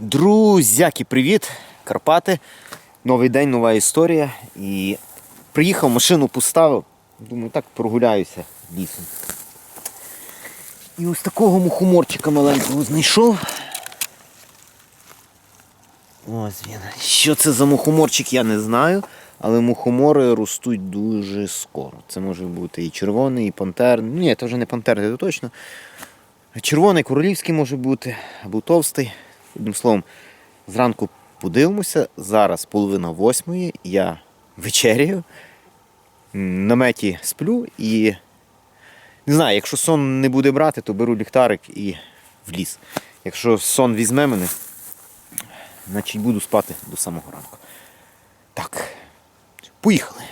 Друзяки, привіт! Карпати. Новий день, нова історія. І приїхав, машину поставив. Думаю, так прогуляюся лісом. І ось такого мухоморчика маленького знайшов. Ось він. Що це за мухоморчик, я не знаю. Але мухомори ростуть дуже скоро. Це може бути і червоний, і пантер. Ні, це вже не пантер, це точно. Червоний королівський може бути, або товстий. Одним словом, зранку подивимося. Зараз половина восьмої. Я вечеряю, наметі сплю і не знаю, якщо сон не буде брати, то беру ліхтарик і в ліс. Якщо сон візьме мене, значить буду спати до самого ранку. Так, поїхали.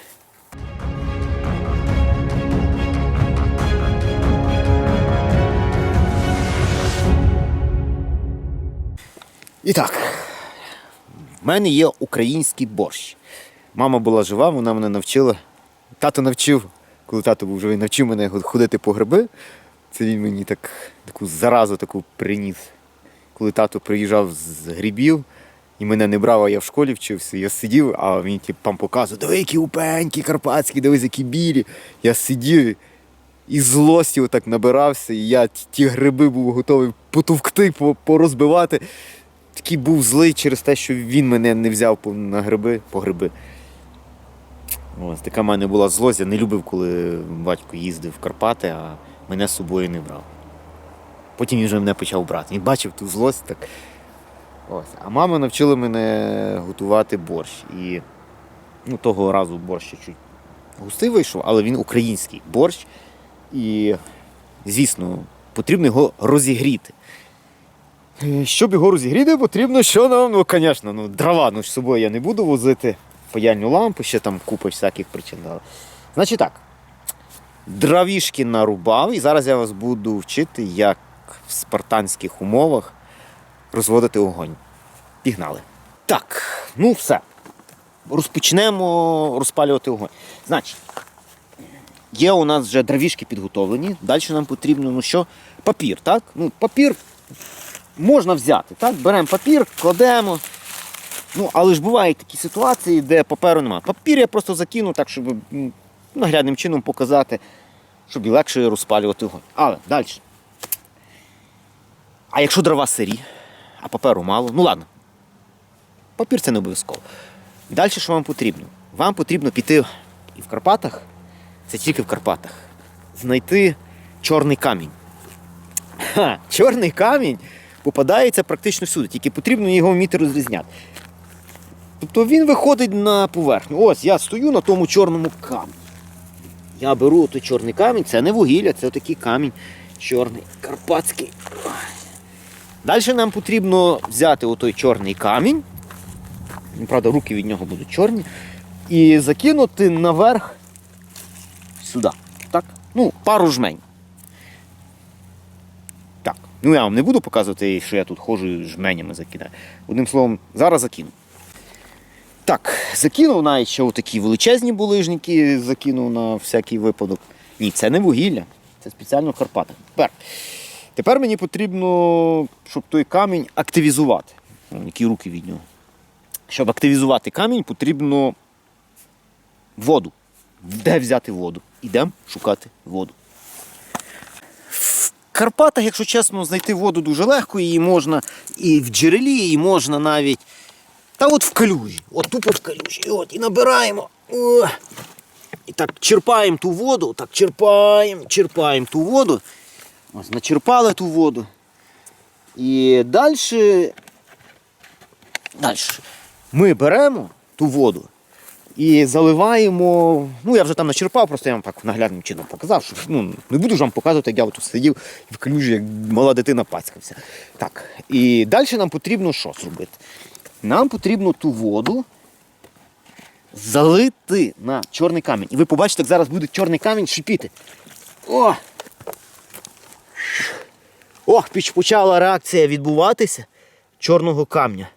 І так, в мене є український борщ. Мама була жива, вона мене навчила. Тато навчив, коли тато був живий, навчив мене ходити по гриби. Це він мені так, таку заразу таку приніс. Коли тато приїжджав з грибів і мене не брав, а я в школі вчився, я сидів, а він типу, там показував, диви, які упенькі, карпатські, дивись, які білі. Я сидів і злості отак набирався, і я ті гриби був готовий потовкти, порозбивати. Такий був злий через те, що він мене не взяв на гриби, по гриби. Ось така в мене була злость. Я не любив, коли батько їздив в Карпати, а мене з собою не брав. Потім він вже мене почав брати. Він бачив ту злость. Так. Ось. А мама навчила мене готувати борщ. І ну, того разу борщ чуть густий вийшов, але він український борщ. І, звісно, потрібно його розігріти. Е, Щоб його розігріти, потрібно, що нам, ну, звісно, ну, дрова, ну з собою я не буду возити, паяльну лампу, ще там купа всяких причин. дала. Значить так, дровішки нарубав, і зараз я вас буду вчити, як в спартанських умовах розводити огонь. Пігнали. Так, ну все. Розпочнемо розпалювати огонь. Значить, є у нас вже дровішки підготовлені. Далі нам потрібно, ну що, папір, так? Ну, папір можна взяти. Так? Беремо папір, кладемо. Ну, але ж бувають такі ситуації, де паперу немає. Папір я просто закину так, щоб наглядним чином показати, щоб і легше розпалювати огонь. Але далі. А якщо дрова сирі, а паперу мало, ну ладно. Папір це не обов'язково. Далі що вам потрібно? Вам потрібно піти і в Карпатах, це тільки в Карпатах, знайти чорний камінь. Ха, чорний камінь попадається практично всюди, тільки потрібно його вміти розрізняти. Тобто він виходить на поверхню. Ось я стою на тому чорному камені. Я беру той чорний камінь, це не вугілля, це такий камінь чорний, карпатський. Далі нам потрібно взяти отой чорний камінь. Ну, Правда, руки від нього будуть чорні. І закинути наверх сюди. Так? Ну, пару жмень. Ну я вам не буду показувати, що я тут ходжу жменями закидаю. Одним словом, зараз закину. Так, закинув навіть ще такі величезні булижники, закинув на всякий випадок. Ні, це не вугілля, це спеціально в Карпатах. Тепер, тепер мені потрібно, щоб той камінь активізувати. О, які руки від нього. Щоб активізувати камінь, потрібно воду. Де взяти воду? Ідемо шукати воду. Карпатах, якщо чесно, знайти воду дуже легко, її можна і в джерелі, і можна навіть. Та от в калюжі. От тупо в калюжі. І От, і набираємо. О, і так черпаємо ту воду, так черпаємо, черпаємо ту воду. Ось начерпали ту воду. І далі. Далі. Ми беремо ту воду і заливаємо. Ну, я вже там начерпав, просто я вам так наглядним чином показав, що ну, не буду ж вам показувати, як я тут сидів в калюжі, як мала дитина пацькався. Так. І далі нам потрібно що зробити? Нам потрібно ту воду залити на чорний камінь. І ви побачите, як зараз буде чорний камінь шипіти. О! Ох, почала реакція відбуватися чорного камня.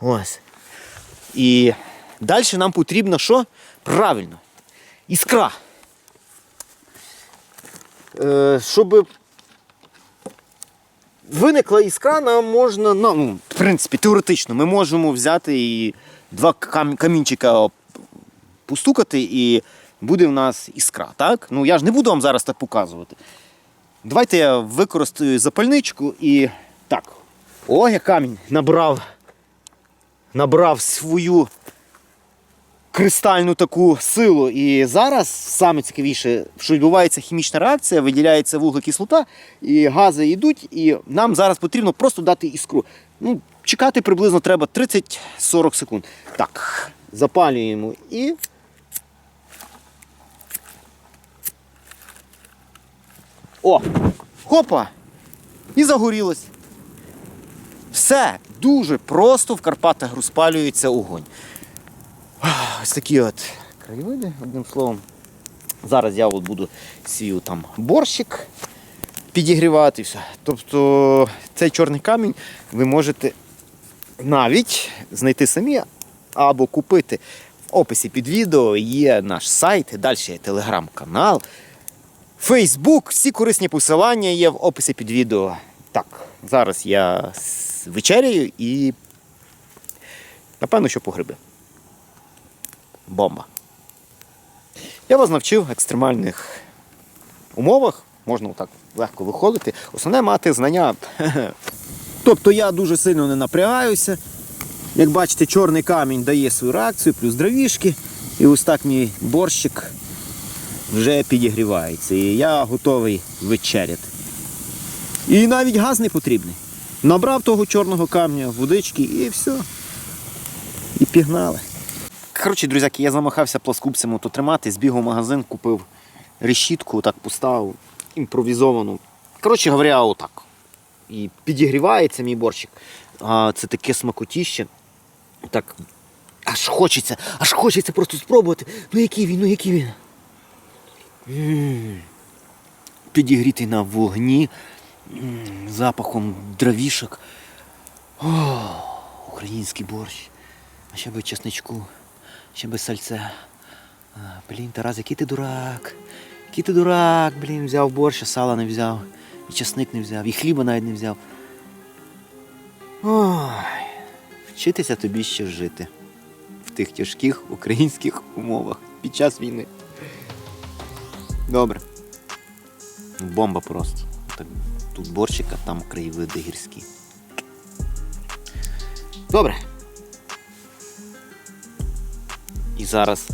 Ось. І далі нам потрібно що? Правильно. Іскра. Е, щоб виникла іскра, нам можна, ну, ну, в принципі, теоретично, ми можемо взяти і два кам- камінчика постукати, і буде в нас іскра. Так? Ну я ж не буду вам зараз так показувати. Давайте я використаю запальничку і так. О, я камінь набрав. Набрав свою кристальну таку силу. І зараз саме цікавіше, що відбувається хімічна реакція, виділяється вуглекислота, і гази йдуть, і нам зараз потрібно просто дати іскру. Ну, чекати приблизно треба 30-40 секунд. Так, запалюємо і. О! Хопа! І загорілось. Все дуже просто в Карпатах розпалюється огонь. Ось такі от краєвиди, одним словом. Зараз я от буду сію там борщик підігрівати. Все. Тобто цей чорний камінь ви можете навіть знайти самі або купити. В описі під відео є наш сайт, далі є телеграм-канал, Фейсбук, всі корисні посилання є в описі під відео. Так, зараз я вечеряю і напевно, що по гриби. Бомба. Я вас навчив в екстремальних умовах, можна отак легко виходити. Основне мати знання. Тобто я дуже сильно не напрягаюся. Як бачите, чорний камінь дає свою реакцію, плюс дровішки. І ось так мій борщик вже підігрівається. І я готовий вечеряти. І навіть газ не потрібний. Набрав того чорного камня, водички і все. І пігнали. Коротше, друзяки, я замахався пласкупцями то тримати, збігав в магазин, купив решітку, так поставив, імпровізовану. Коротше говоря, отак. І підігрівається мій борщик. А, це таке смакотіще. Так, аж хочеться, аж хочеться просто спробувати. Ну який він, ну який він. Підігрітий на вогні, запахом дровішок. О, український борщ. А ще би чесничку, ще би сальце. А, блін, Тарас, який ти дурак. Який ти дурак, блін, взяв борщ, а сала не взяв, і чесник не взяв, і хліба навіть не взяв. Ой, вчитися тобі ще жити в тих тяжких українських умовах під час війни. Добре. Бомба просто. Тут борщик, а там краєвиди гірські. Добре. Зараз.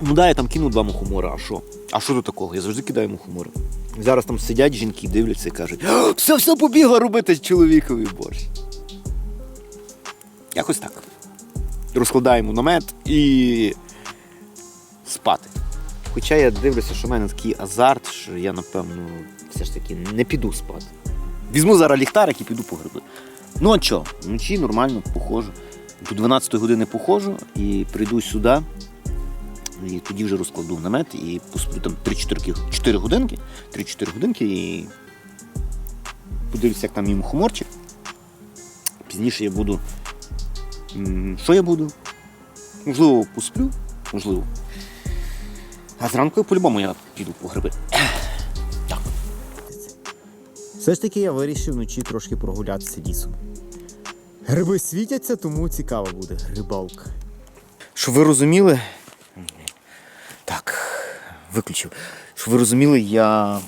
Ну да, я там кинув два мухомора, а що? А що до такого? Я завжди кидаю мухомори. Зараз там сидять жінки, дивляться і кажуть, все, все побігла робити чоловіковий борщ. Якось так. Розкладаємо намет і спати. Хоча я дивлюся, що в мене такий азарт, що я, напевно, все ж таки не піду спати. Візьму зараз ліхтарик і піду по гриби. Ну а що, вночі нормально походжу. До 12 години походжу і прийду сюди. І тоді вже розкладу намет і посплю там 3-4 годинки. 3-4 годинки і подивлюся, як там мій мухоморчик. Пізніше я буду. Що я буду? Можливо, посплю, можливо. А зранку по-любому я піду по гриби. Так. Все ж таки я вирішив вночі трошки прогулятися лісом. Гриби світяться, тому цікаво буде рибалка. Щоб ви розуміли. Так, виключив. Щоб ви розуміли, я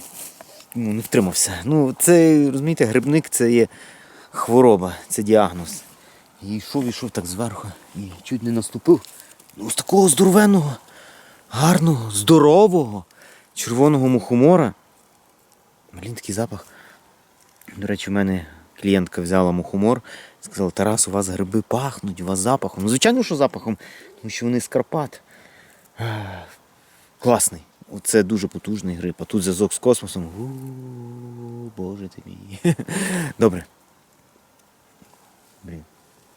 ну, не втримався. Ну, це, розумієте, грибник це є хвороба, це діагноз. І йшов, йшов так зверху і чуть не наступив. Ну, з такого здоровенного, гарного, здорового, червоного мухомора. Блін, такий запах. До речі, в мене клієнтка взяла мухомор, сказала, Тарас, у вас гриби пахнуть, у вас запахом. Ну, звичайно, що запахом, тому що вони з Карпат. Класний. Оце дуже потужний гриб. А тут зв'язок з космосом. Боже ти мій. Добре. Блін.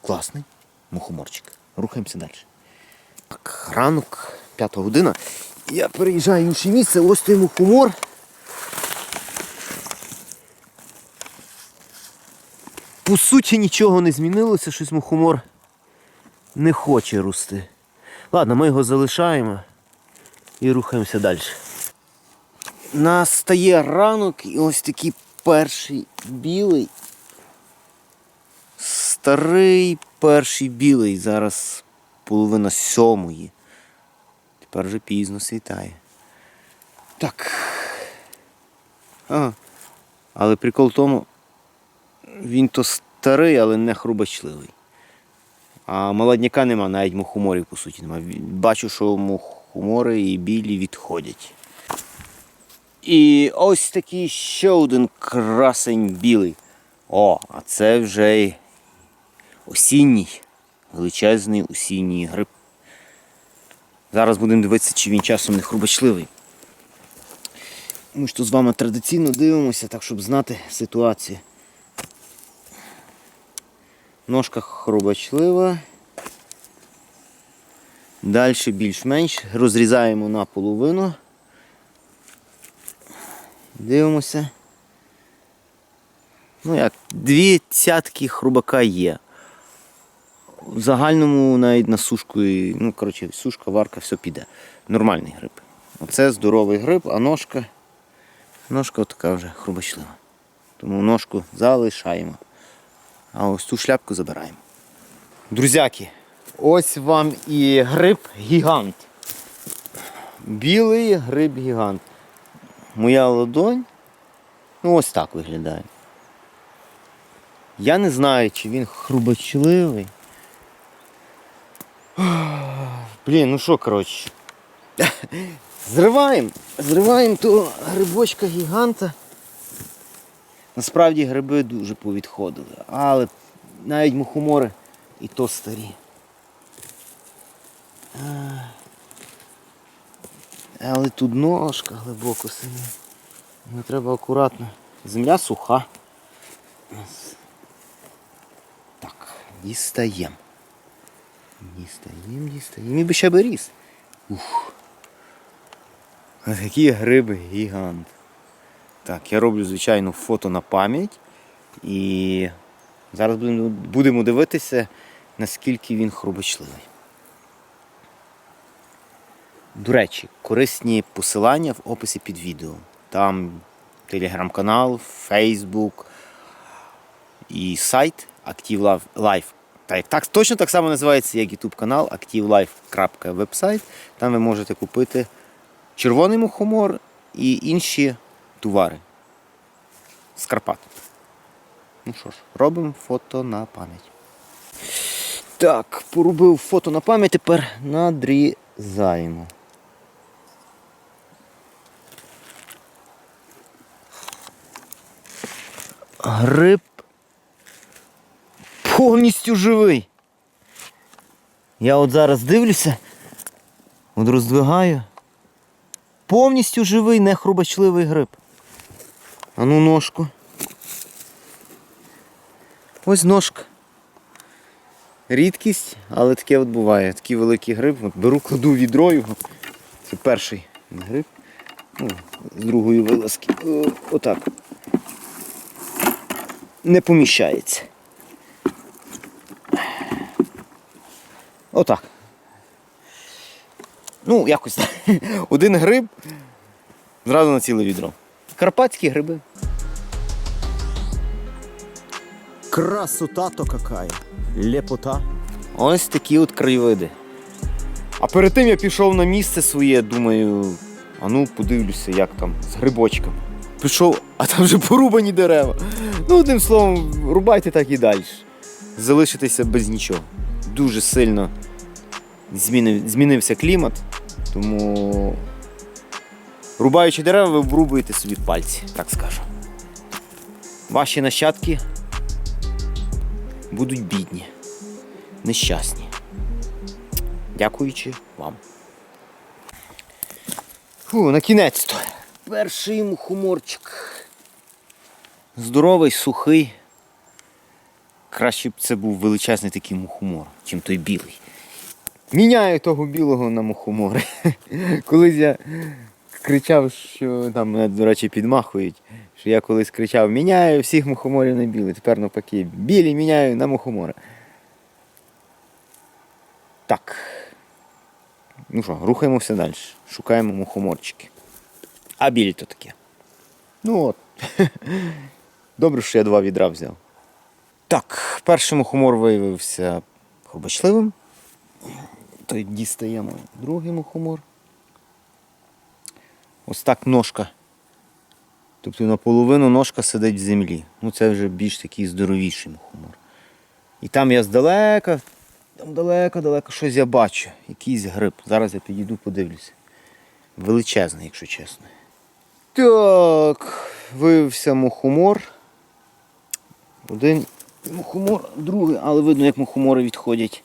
Класний мухоморчик. Рухаємося далі. Так, ранок, п'ята година. Я переїжджаю в інше місце, ось той мухомор. По суті, нічого не змінилося, щось мухомор не хоче рости. Ладно, ми його залишаємо і рухаємося далі. Настає ранок і ось такий перший білий. Старий перший білий. Зараз половина сьомої. Тепер вже пізно світає. Так. Ага. Але прикол в тому, він то старий, але не хрубачливий. А молодняка нема, навіть мухоморів, по суті, нема. Бачу, що мухомори і білі відходять. І ось такий ще один красень білий. О, а це вже й осінній, величезний осінній гриб. Зараз будемо дивитися, чи він часом не хрубачливий. Ми ж тут з вами традиційно дивимося, так щоб знати ситуацію. Ножка хрубачлива. Далі більш-менш. Розрізаємо на половину. Дивимося. Ну як, дві цятки хрубака є. В загальному навіть на сушку, ну, коротше, сушка, варка, все піде. Нормальний гриб. Оце здоровий гриб, а ножка. Ножка така вже хрубачлива. Тому ножку залишаємо. А ось ту шляпку забираємо. Друзяки, ось вам і гриб гігант. Білий гриб гігант. Моя ладонь. Ну ось так виглядає. Я не знаю, чи він хрубочливий. Блін, ну що, коротше. Зриваємо. Зриваємо того грибочка гіганта. Насправді гриби дуже повідходили, але навіть мухомори і то старі. Але тут ножка глибоко сине. Треба акуратно. Земля суха. Так, дістаємо. Дістаємо, дістаємо. І би ще би ріс. Ух. Такі гриби гігант. Так, я роблю, звичайно, фото на пам'ять. І зараз будемо, дивитися, наскільки він хрубочливий. До речі, корисні посилання в описі під відео. Там телеграм-канал, Фейсбук і сайт Active Life. Так, так, точно так само називається, як YouTube канал activelife.website. Там ви можете купити червоний мухомор і інші товари з Карпат. Ну що ж, робимо фото на пам'ять. Так, поробив фото на пам'ять, тепер надрізаємо. Гриб повністю живий. Я от зараз дивлюся, от роздвигаю. Повністю живий, не хрубачливий гриб. А ну ножку. Ось ножка. Рідкість, але таке от буває. Такий великий гриб. От беру, кладу відро його. Це перший гриб. Ну, з другої вилазки. О, Отак. Не поміщається. Отак. Ну, якось так. Один гриб зразу на ціле відро. Карпатські гриби. Красота-то какая. Лепота. Ось такі от краєвиди. А перед тим я пішов на місце своє, думаю, а ну подивлюся, як там з грибочком. Пішов, а там вже порубані дерева. Ну, одним словом, рубайте так і далі. Залишитися без нічого. Дуже сильно змінив, змінився клімат, тому рубаючи дерева, ви врубуєте собі пальці, так скажу. Ваші нащадки будуть бідні, нещасні. Дякуючи вам. Фу, на кінець-то. Перший мухоморчик. Здоровий, сухий. Краще б це був величезний такий мухомор, чим той білий. Міняю того білого на мухомори. Колись я кричав, що там мене, до речі, підмахують. Що я колись кричав, міняю всіх мухоморів на білий. Тепер навпаки, білі міняю на мухомори. Так. Ну що, рухаємося далі. Шукаємо мухоморчики. А білі то таке. Ну от. Добре, що я два відра взяв. Так, перший мухомор виявився хробачливим. То дістаємо другий мухомор. Ось так ножка. Тобто наполовину ножка сидить в землі. Ну це вже більш такий здоровіший мухомор. І там я здалека, там далеко-далеко щось я бачу. Якийсь гриб. Зараз я підійду, подивлюся. Величезний, якщо чесно. Так, виявився мухомор. Один мухомор, другий, але видно, як мухомори відходять.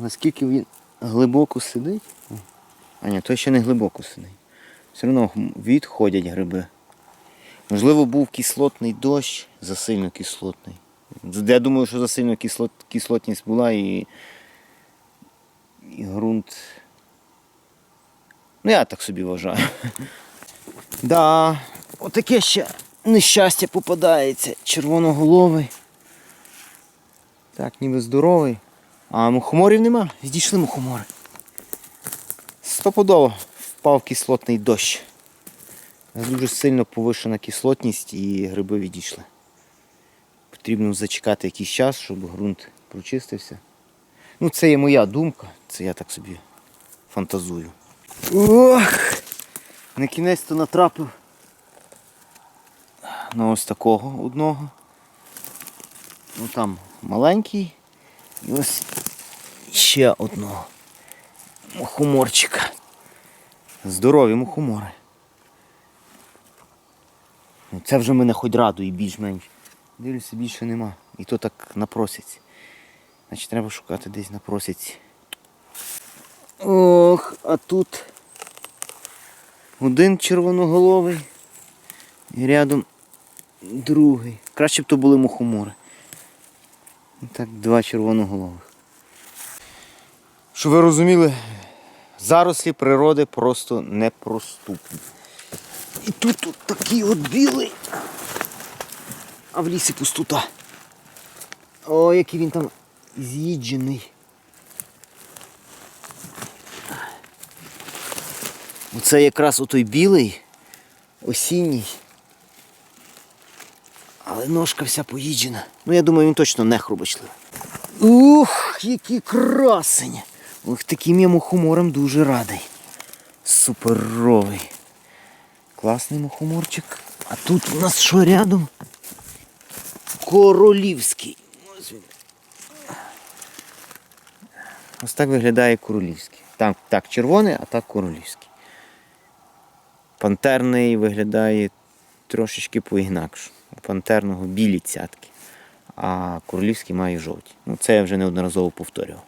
Наскільки він глибоко сидить. А ні, той ще не глибоко сидить. Все одно відходять гриби. Можливо, був кислотний дощ, засильно кислотний. Я думаю, що засильно кислот, кислотність була і, і ґрунт. Ну, я так собі вважаю. Да, отаке ще нещастя попадається. Червоноголовий. Так, ніби здоровий. А мухоморів нема. Відійшли мухомори. Стопудово впав кислотний дощ. Дуже сильно повишена кислотність і гриби відійшли. Потрібно зачекати якийсь час, щоб ґрунт прочистився. Ну, це є моя думка, це я так собі фантазую. Ох! На кінець то натрапив на ось такого одного. Ну там маленький. І ось ще одного мухоморчика. Здорові мухомори. Ну, це вже мене хоч радує більш-менш. Дивлюся, більше нема. І то так на просіці. Значить треба шукати десь на просіці. Ох, а тут один червоноголовий і рядом другий. Краще б то були мухомори. І Так, два червоноголових. Щоб ви розуміли, зарослі природи просто непроступні. І тут от такий от білий. А в лісі пустота. О, який він там з'їджений. Оце якраз отой білий, осінній. Але ножка вся поїджена. Ну я думаю, він точно не хрубочливий. Ух, який красень! Ох, таким я мухомором дуже радий. Суперовий. Класний мухоморчик. А тут у нас що рядом? Королівський. Ось так виглядає королівський. Там так червоний, а так королівський. Пантерний виглядає трошечки по-інакше. У пантерного білі цятки, а королівський має жовті. Ну, це я вже неодноразово повторював.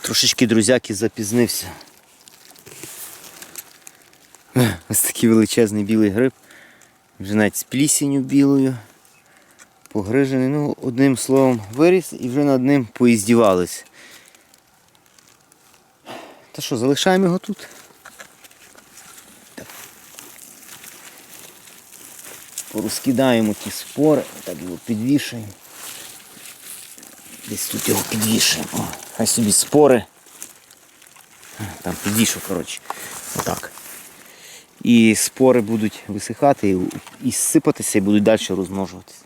Трошечки друзяки запізнився. Ось такий величезний білий гриб. Вже навіть з плісінню білою. Погрижений. Ну, одним словом, виріс і вже над ним поїздівались. Та що, залишаємо його тут? Так. Порозкидаємо ті спори, так його підвішуємо. Десь тут його підвішуємо. Хай собі спори. Там підвішу, коротше. Отак. І спори будуть висихати і, сипатися і будуть далі розмножуватися.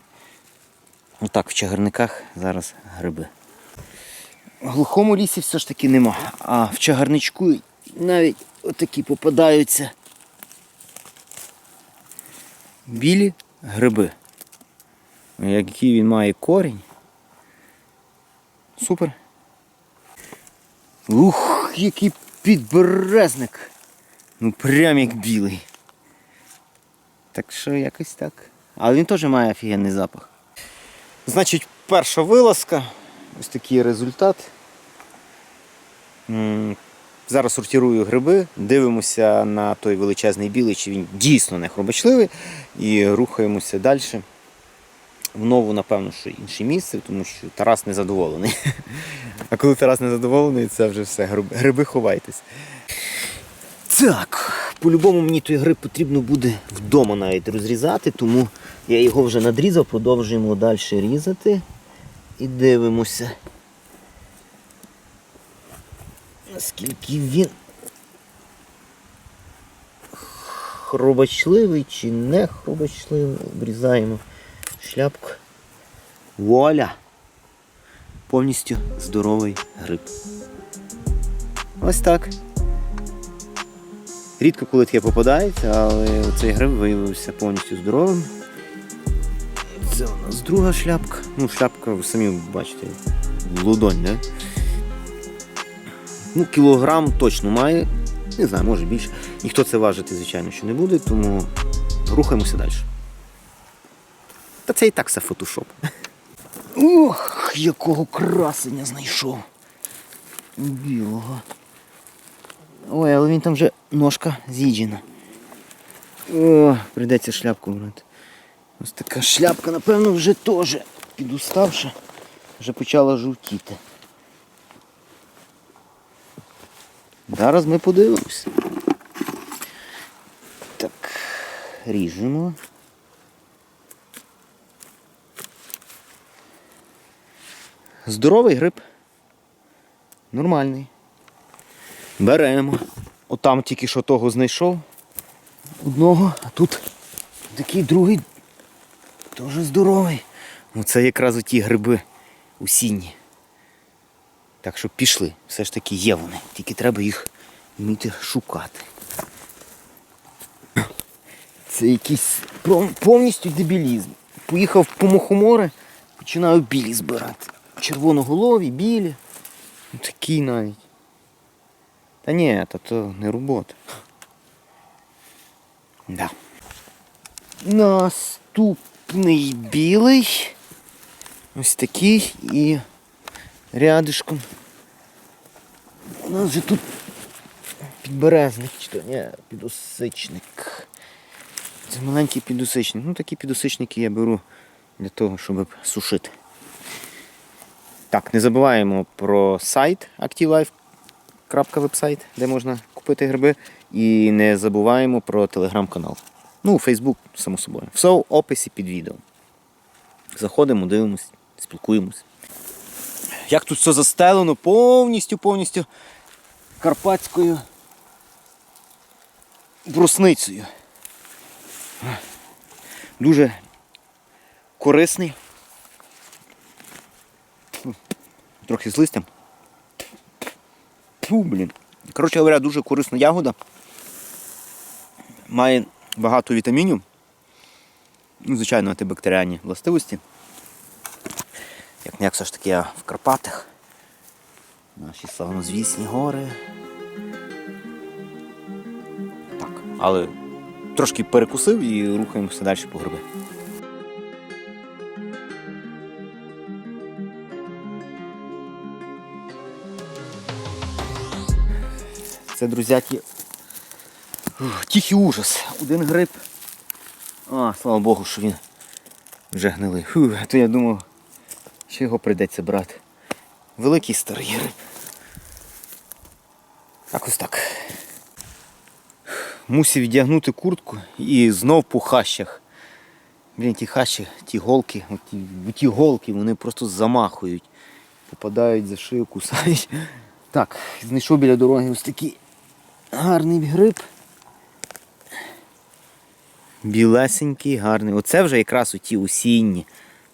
Отак в чагарниках зараз гриби. В глухому лісі все ж таки нема. А в чагарничку навіть отакі попадаються білі гриби. Який він має корінь. Супер. Ух, який підберезник. Ну прям як білий. Так що якось так. Але він теж має офігенний запах. Значить, перша вилазка. Ось такий результат. Зараз сортирую гриби, дивимося на той величезний білий, чи він дійсно не хробачливий, і рухаємося далі. В нову, напевно, що інше місце, тому що Тарас незадоволений. А коли Тарас незадоволений, це вже все. Гриби ховайтесь. Так, по-любому мені той гриб потрібно буде вдома навіть розрізати, тому я його вже надрізав, продовжуємо далі різати і дивимося. Наскільки він хробачливий чи не хробачливий. Обрізаємо шляпку. Вуаля! Повністю здоровий гриб. Ось так. Рідко коли таке попадається, але цей гриб виявився повністю здоровим. Це у нас друга шляпка. Ну, шляпка, ви самі бачите, лудонь, да? Ну, кілограм точно має. Не знаю, може більше. Ніхто це важити, звичайно, що не буде, тому рухаємося далі. Та це і так все фотошоп. Ох, якого красення знайшов. Білого. Ой, але він там вже ножка з'їджена. О, прийдеться шляпку брати. Ось така шляпка, напевно, вже теж підуставши, вже почала жовтіти. Зараз ми подивимось. Так, ріжемо. Здоровий гриб. Нормальний. Беремо. Отам тільки що того знайшов. Одного, а тут такий другий теж здоровий. Ну це якраз оті гриби осінні. Так що пішли. Все ж таки є вони. Тільки треба їх вміти шукати. Це якийсь повністю дебілізм. Поїхав по мухомори, починаю білі збирати. Червоноголові, білі. Ну, такі навіть. Та ні, та то не робота. Да. Наступний білий. Ось такий і рядишком. У нас же тут підберезник, чи то ні, підосичник. Це маленький підосичник. Ну такі підосичники я беру для того, щоб сушити. Так, не забуваємо про сайт activelife.website, де можна купити гриби. І не забуваємо про телеграм-канал. Ну, Фейсбук, само собою. Все в описі під відео. Заходимо, дивимось, спілкуємось. Як тут все застелено повністю, повністю карпатською брусницею. Дуже корисний. Трохи з листям. Фу, блін. Коротше говоря, дуже корисна ягода. Має багато вітамінів. Ну, звичайно, антибактеріальні властивості. Як не як все ж таки я в Карпатах. Наші славнозвісні гори. Так, але трошки перекусив і рухаємося далі по гриби. Це, друзяки, тихий ужас. Один гриб. А, слава Богу, що він вже гнилий. Фу, то я думав, що його прийдеться брати. Великий старий гриб. Так ось так. Мусив віддягнути куртку і знов по хащах. Блін, ті хащі, ті голки, ті, ті голки, вони просто замахують. Попадають за шию, кусають. Так, знайшов біля дороги ось такий гарний гриб. Білесенький, гарний. Оце вже якраз оті осінні,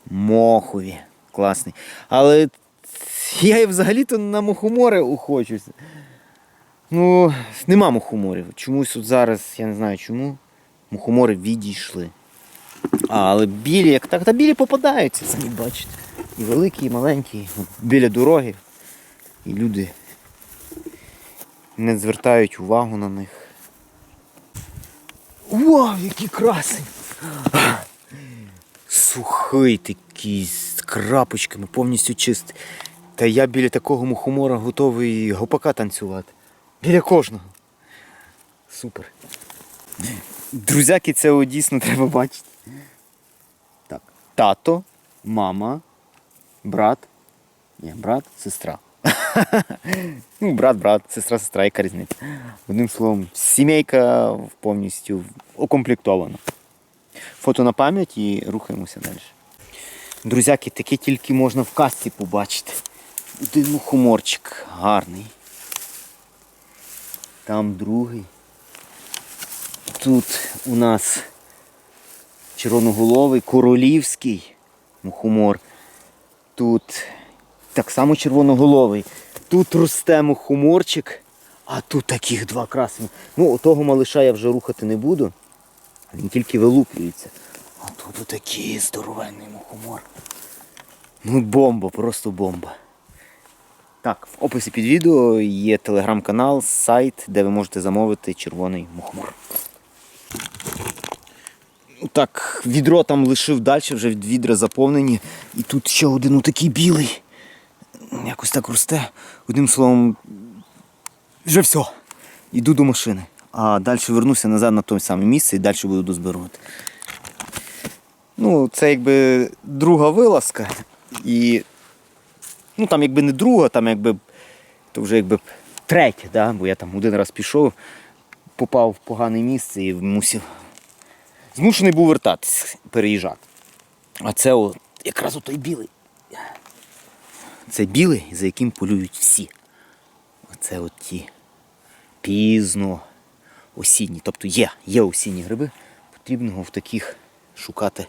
мохові. Класний. Але я і взагалі-то на мухомори охочуся. Ну, нема мухоморів. Чомусь от зараз, я не знаю чому, мухомори відійшли. А, але білі, як так, та білі попадаються, самі бачите. І великі, і маленькі, біля дороги. І люди не звертають увагу на них. Вау, який красень! Сухий такий, з крапочками, повністю чистий. Та я біля такого мухомора готовий гопака танцювати. Біля кожного. Супер. Друзяки, це дійсно треба бачити. Так. Тато, мама, брат. Ні, брат, сестра. ну, брат, брат, сестра, сестра, яка різниця. Одним словом, сімейка повністю укомплектована. Фото на пам'ять і рухаємося далі. Друзяки, таке тільки можна в касті побачити. Один мухоморчик гарний. Там другий. Тут у нас червоноголовий, королівський мухомор. Тут так само червоноголовий. Тут росте мухоморчик, а тут таких два красні. Ну, того малиша я вже рухати не буду. Він тільки вилуплюється. А тут отакий здоровенний мухомор. Ну, бомба, просто бомба. Так, в описі під відео є телеграм-канал, сайт, де ви можете замовити червоний мухомор. Ну, Так, відро там лишив далі, вже відра заповнені. І тут ще один такий білий. Якось так росте. Одним словом, вже все. Йду до машини. А далі вернуся назад на те саме місце і далі буду дозбирувати. Ну, це якби друга вилазка. І ну там якби не друга, там якби то вже якби третя, да? бо я там один раз пішов, попав в погане місце і мусив. Змушений був вертатись, переїжджати. А це о, якраз отой білий. Це білий, за яким полюють всі. Оце от ті пізно осінні. Тобто є, є осінні гриби, потрібно в таких шукати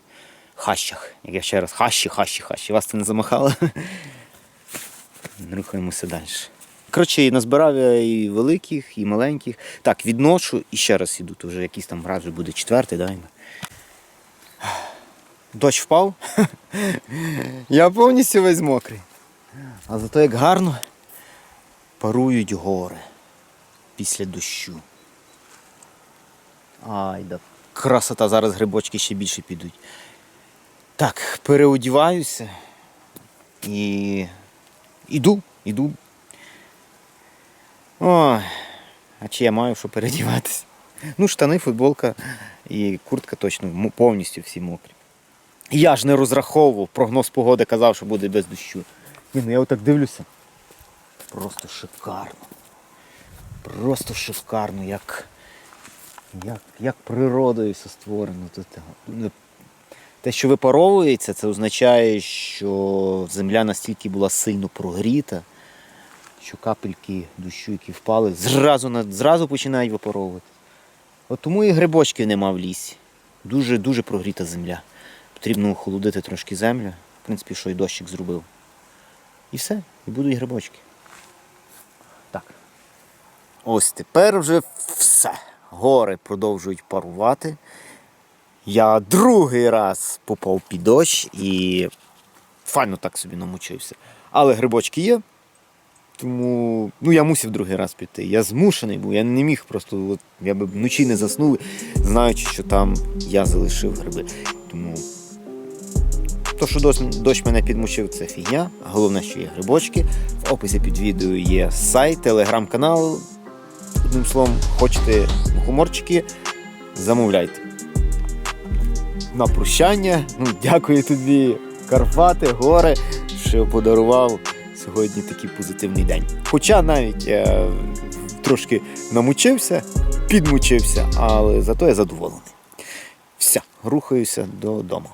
хащах. Як я ще раз, хащі, хащі, хащі. Вас це не замахало? Рухаємося далі. Коротше, назбирав я і великих, і маленьких. Так, відношу і ще раз іду. То вже якийсь там раз вже буде четвертий, да? Дощ впав. я повністю весь мокрий. А зато як гарно парують гори після дощу. Ай, да красота, зараз грибочки ще більше підуть. Так, переодіваюся і іду, іду. Ой, а чи я маю що переодіватися? Ну, штани, футболка і куртка точно повністю всі мокрі. Я ж не розраховував, прогноз погоди казав, що буде без дощу. Ні, ну я отак дивлюся. Просто шикарно. Просто шикарно, як, як, як природою все створено. Тут, ну, те, що випаровується, це означає, що земля настільки була сильно прогріта, що капельки дощу, які впали, зразу, зразу починають випаровувати. От тому і грибочків нема в лісі. Дуже-дуже прогріта земля. Потрібно охолодити трошки землю. В принципі, що і дощик зробив. І все, і будуть грибочки. Так. Ось тепер вже все. Гори продовжують парувати. Я другий раз попав під дощ і файно так собі намучився. Але грибочки є. Тому ну, я мусив другий раз піти. Я змушений був, я не міг просто, от, я би вночі не заснув, знаючи, що там я залишив гриби. Тому то, що дощ, мене підмучив, це фігня. Головне, що є грибочки. В описі під відео є сайт, телеграм-канал. Одним словом, хочете мухоморчики, замовляйте. На прощання. Ну, дякую тобі, Карпати, гори, що подарував сьогодні такий позитивний день. Хоча навіть е, трошки намучився, підмучився, але зато я задоволений. Все, рухаюся додому.